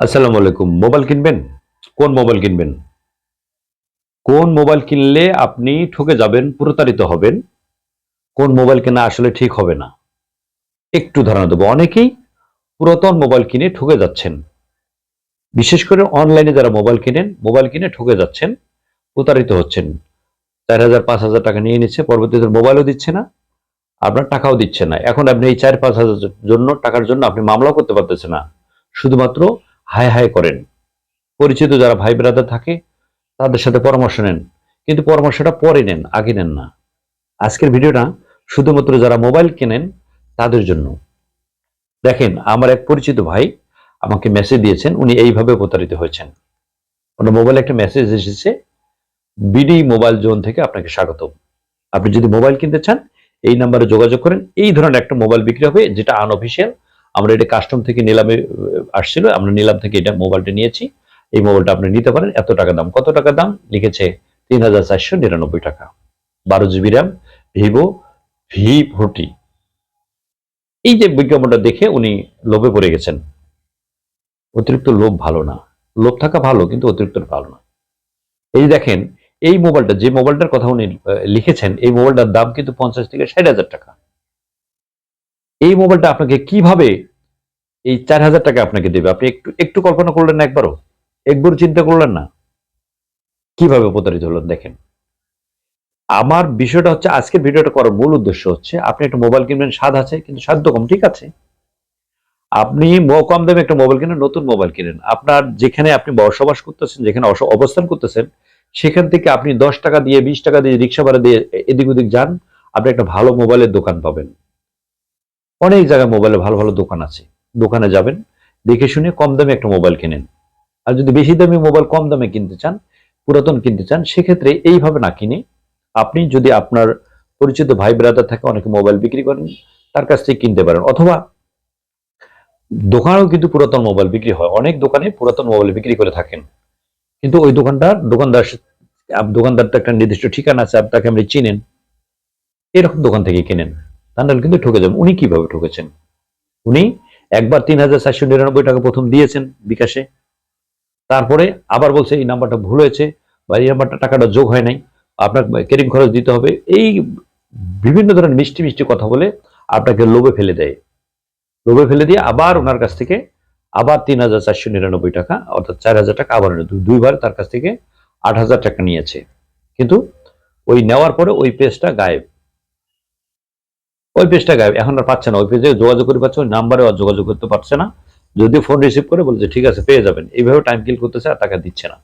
আসসালামু আলাইকুম। মোবাইল কিনবেন? কোন মোবাইল কিনবেন? কোন মোবাইল কিনলে আপনি ঠকে যাবেন, প্রতারিত হবেন? কোন মোবাইল কেনা আসলে ঠিক হবে না? একটু ধারণা দেবো। অনেকেই পুরাতন মোবাইল কিনে ঠকে যাচ্ছেন। বিশেষ করে অনলাইনে যারা মোবাইল কিনেন, মোবাইল কিনে ঠকে যাচ্ছেন, প্রতারিত হচ্ছেন। চার হাজার, পাঁচ হাজার টাকা নিয়ে নিচ্ছে, পরবর্তীতে মোবাইলও দিচ্ছে না, আপনার টাকাও দিচ্ছে না। এখন আপনি এই চার, পাঁচ হাজার জন্য, টাকার জন্য আপনি মামলাও করতে পারতেছেন না। শুধুমাত্র হাই হাই করেন। পরিচিত যারা ভাই ব্রাদার থাকে, তাদের সাথে পরামর্শ নেন। কিন্তু পরামর্শটা পরে নেন, আগে নেন না। আজকের ভিডিওটা শুধুমাত্র যারা মোবাইল কেনেন, তাদের জন্য। দেখেন, আমার এক পরিচিত ভাই আমাকে মেসেজ দিয়েছেন, উনি এইভাবে প্রতারিত হয়েছেন। ওনার মোবাইলে একটা মেসেজ এসেছে, বিডি মোবাইল জোন থেকে আপনাকে স্বাগত আপনি যদি মোবাইল কিনতে চান, এই নাম্বারে যোগাযোগ করেন। এই ধরনের একটা মোবাইল বিক্রি হবে, যেটা আনঅফিসিয়াল আমরা এটা কাস্টম থেকে নিলামে আসছিল, আমরা নিলাম থেকে এটা মোবাইলটা নিয়েছি। এই মোবাইলটা আপনি নিতে পারেন, এত টাকা দাম। কত টাকা দাম? লিখেছে তিন হাজার চারশো নিরানব্বই টাকা। বারো GB RAM, Vivo, V forty. এই যে বিজ্ঞাপনটা দেখে উনি লোভে পড়ে গেছেন। অতিরিক্ত লোভ ভালো না। লোভ থাকা ভালো, কিন্তু অতিরিক্ত ভালো না। এই দেখেন, এই মোবাইলটা, যে মোবাইলটার কথা উনি লিখেছেন, এই মোবাইলটার দাম কিন্তু পঞ্চাশ থেকে ষাট হাজার টাকা। এই মোবাইলটা আপনাকে কীভাবে এই চার হাজার টাকা আপনাকে দেবে। আপনি একটু একটু কল্পনা করলেন না একবারও? একবারও চিন্তা করলেন না? কীভাবে প্রতারিত হলেন দেখেন। আমার বিষয়টা হচ্ছে, আজকের ভিডিওটা করার মূল উদ্দেশ্য হচ্ছে, আপনি একটা মোবাইল কিনবেন, স্বাদ আছে, কিন্তু সাধ্য কম, ঠিক আছে? আপনি কম দামে একটা মোবাইল কিনেন, নতুন মোবাইল কিনেন। আপনার যেখানে আপনি বসবাস করতেছেন, যেখানে অবস্থান করতেছেন, সেখান থেকে আপনি দশ টাকা দিয়ে, বিশ টাকা দিয়ে, রিক্সা ভাড়া দিয়ে এদিক ওদিক যান, আপনি একটা ভালো মোবাইলের দোকান পাবেন। অনেক জায়গায় মোবাইলে ভালো ভালো দোকান আছে। দোকানে যাবেন, দেখে শুনে কম দামে একটা মোবাইল কিনেন। আর যদি বেশি দামি মোবাইল কম দামে কিনতে চান, পুরাতন কিনতে চান, সেক্ষেত্রে এইভাবে না কিনে আপনি যদি আপনার পরিচিত ভাই ব্রাদার থাকে, অনেকে মোবাইল বিক্রি করেন, তার কাছ থেকে কিনতে পারেন। অথবা দোকানেও কিন্তু পুরাতন মোবাইল বিক্রি হয়। অনেক দোকানে পুরাতন মোবাইল বিক্রি করে থাকেন। কিন্তু ওই দোকানদার দোকানদার দোকানদার তো একটা নির্দিষ্ট ঠিকানা আছে আপনি তাকে আপনি চিনেন, এরকম দোকান থেকে কিনেন। তা কিন্তু ঠকে যাবেন। উনি কীভাবে ঠকেছেন? উনি একবার তিন হাজার চারশো নিরানব্বই টাকা প্রথম দিয়েছেন বিকাশে। তারপরে আবার বলছে, এই নাম্বারটা ভুল হয়েছে বা এই নাম্বারটা টাকাটা যোগ হয় নাই। আপনার কেরিং খরচ দিতে হবে। এই বিভিন্ন ধরনের মিষ্টি মিষ্টি কথা বলে আপনাকে লোভে ফেলে দেয়। লোভে ফেলে দিয়ে আবার ওনার কাছ থেকে আবার তিন হাজার চারশো নিরানব্বই টাকা, অর্থাৎ চার হাজার টাকা আবার দুইবার তার কাছ থেকে আট হাজার টাকা নিয়েছে। কিন্তু ওই নেওয়ার পরে ওই পেজটা গায়েব। ওই পেজটা গায়েব এখন আর পাচ্ছে না। ওই পেজে যোগাযোগ করে পাচ্ছে, ওই নাম্বারে আর যোগাযোগ করতে পারছে না। যদি ফোন রিসিভ করে বলছে, ঠিক আছে, পেয়ে যাবেন। এইভাবে টাইম কিল করতেছে আর টাকা দিচ্ছে না।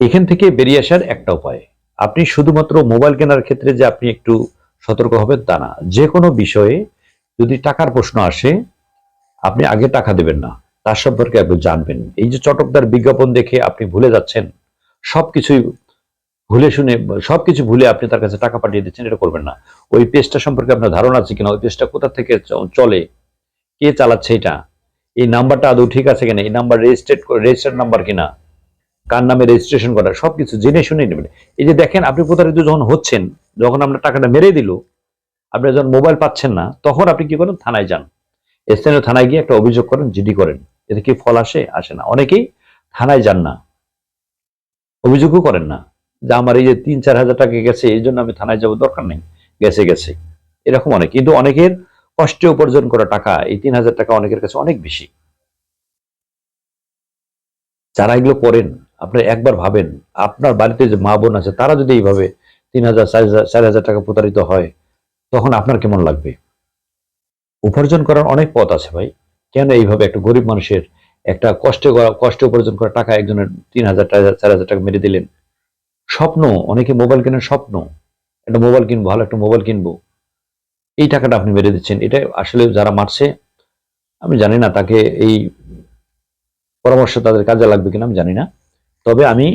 এখান থেকে বেরিয়ে আসার একটা উপায়। আপনি শুধুমাত্র মোবাইল কেনার ক্ষেত্রে যে আপনি একটু সতর্ক হবেন তা না। যে কোনো বিষয়ে যদি টাকার প্রশ্ন আসে, আপনি আগে টাকা দেবেন না। তার সম্পর্কে একটু জানবেন। এই যে চটকদার বিজ্ঞাপন দেখে আপনি ভুলে যাচ্ছেন, সবকিছুই ভুলে শুনে, সবকিছু ভুলে আপনি তার কাছে টাকা পাঠিয়ে দিচ্ছেন, এটা করবেন না। ওই পেজটা সম্পর্কে আপনার ধারণা আছে কিনা, ওই পেজটা কোথা থেকে চলে, কে চালাচ্ছে এটা, এই নাম্বারটা আদৌ ঠিক আছে কিনা, এই নাম্বার রেজিস্ট্রেট রেজিস্টার্ড নাম্বার কিনা, কার নামে রেজিস্ট্রেশন করা, সবকিছু জেনে শুনে নেবেন। এই যে দেখেন, আপনি প্রতারিত যখন হচ্ছেন, যখন আপনার টাকাটা মেরে দিল, আপনি যখন মোবাইল পাচ্ছেন না, তখন আপনি কি করেন? থানায় যান। স্থানীয় থানায় গিয়ে একটা অভিযোগ করেন, জিডি করেন। এতে কি ফল আসে? আসে না। অনেকেই থানায় যান না। অভিযোগও করেন না। যে আমার এই যে তিন, চার হাজার টাকা গেছে, এই জন্য আমি থানায় যাব দরকার নেই। গেছে গেছে। এরকম অনেক। কিন্তু অনেকের কষ্টে উপার্জন করা টাকা, এই তিন হাজার টাকা অনেকের কাছে অনেক বেশি। যারা এগুলো করেন আপনি একবার ভাবেন, আপনার বাড়িতে যে মা বোন আছে, তারা যদি এইভাবে তিন হাজার, চার হাজার টাকা প্রতারিত হয়, তখন আপনার কেমন লাগবে? উপার্জন করার অনেক পথ আছে ভাই। কেন এইভাবে একটা গরিব মানুষের একটা কষ্টে কষ্টে উপার্জন করা টাকা একজনের তিন হাজার, চার হাজার টাকা মেরে দিলেন? স্বপ্ন, অনেকে মোবাইল কেনার স্বপ্ন। একটা মোবাইল কিনবো, ভালো একটা মোবাইল কিনবো। এই টাকাটা আপনি মেরে দিচ্ছেন। এটা আসলে যারা মারছে, আমি জানি না, তাকে এই পরামর্শ তাদের কাজে লাগবে কিনা, আমি জানি না। তবে আমি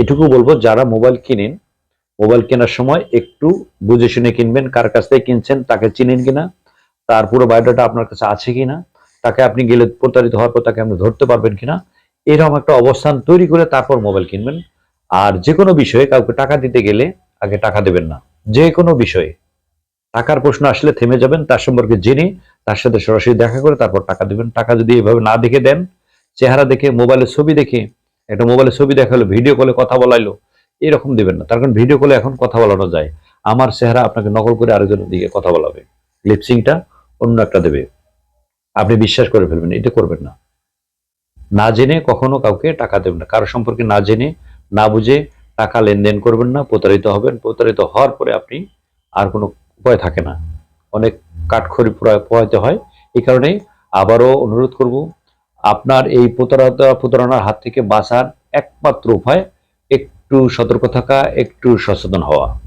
এটুকু বলব, যারা মোবাইল কিনেন মোবাইল কেনার সময় একটু বুঝে শুনে কিনবেন, কার কাছ থেকে কিনছেন, তাকে চিনেন কিনা, তার পুরো বায়োডাটা আপনার কাছে আছে কিনা, তাকে আপনি গেলে প্রতারিত হওয়ার পর তাকে আপনি ধরতে পারবেন কিনা, এরকম একটা অবস্থান তৈরি করে তারপর মোবাইল কিনবেন। আর যে কোনো বিষয়ে কাউকে টাকা দিতে গেলে আগে টাকা দেবেন না। যে কোনো বিষয়ে। টাকার প্রশ্ন আসলে থেমে যাবেন, তার সম্পর্কে জেনে, তার সাথে সরাসরি দেখা করে তারপর টাকা দিবেন। টাকা যদি এভাবে না দেখে দেন, চেহারা দেখে, মোবাইলের ছবি দেখে, একটা মোবাইলের ছবি দেখাল, ভিডিও কলে কথা বলাইলো, এরকম দিবেন না। তার কারণ ভিডিও কলে এখন কথা বলানো যায়। আমার চেহারা আপনাকে নকল করে আরেকজনের দিকে কথা বলাবে। লিপসিংটা অন্য একটা দেবে। আপনি বিশ্বাস করে ফেলবেন, এটা করবেন না। না জেনে কখনো কাউকে টাকা দেবেন না। কারও সম্পর্কে না জেনে না বুঝে টাকা লেনদেন করবেন না, প্রতারিত হবেন। প্রতারিত হওয়ার পরে আপনি আর কোনো উপায় থাকে না। অনেক কাঠখড়ি পোহাইতে হয়। এই কারণে আবারও অনুরোধ করব, আপনার এই প্রতারণা প্রতারণার হাত থেকে বাঁচার একমাত্র উপায় একটু সতর্ক থাকা, একটু সচেতন হওয়া।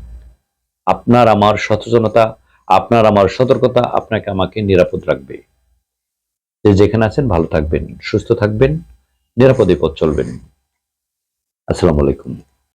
আপনার আমার সচেতনতা, আপনার আমার সতর্কতা আপনাকে আমাকে নিরাপদ রাখবে। যে যেখানে আছেন ভালো থাকবেন, সুস্থ থাকবেন, নিরাপদে পথ চলবেন। আসসালামু আলাইকুম।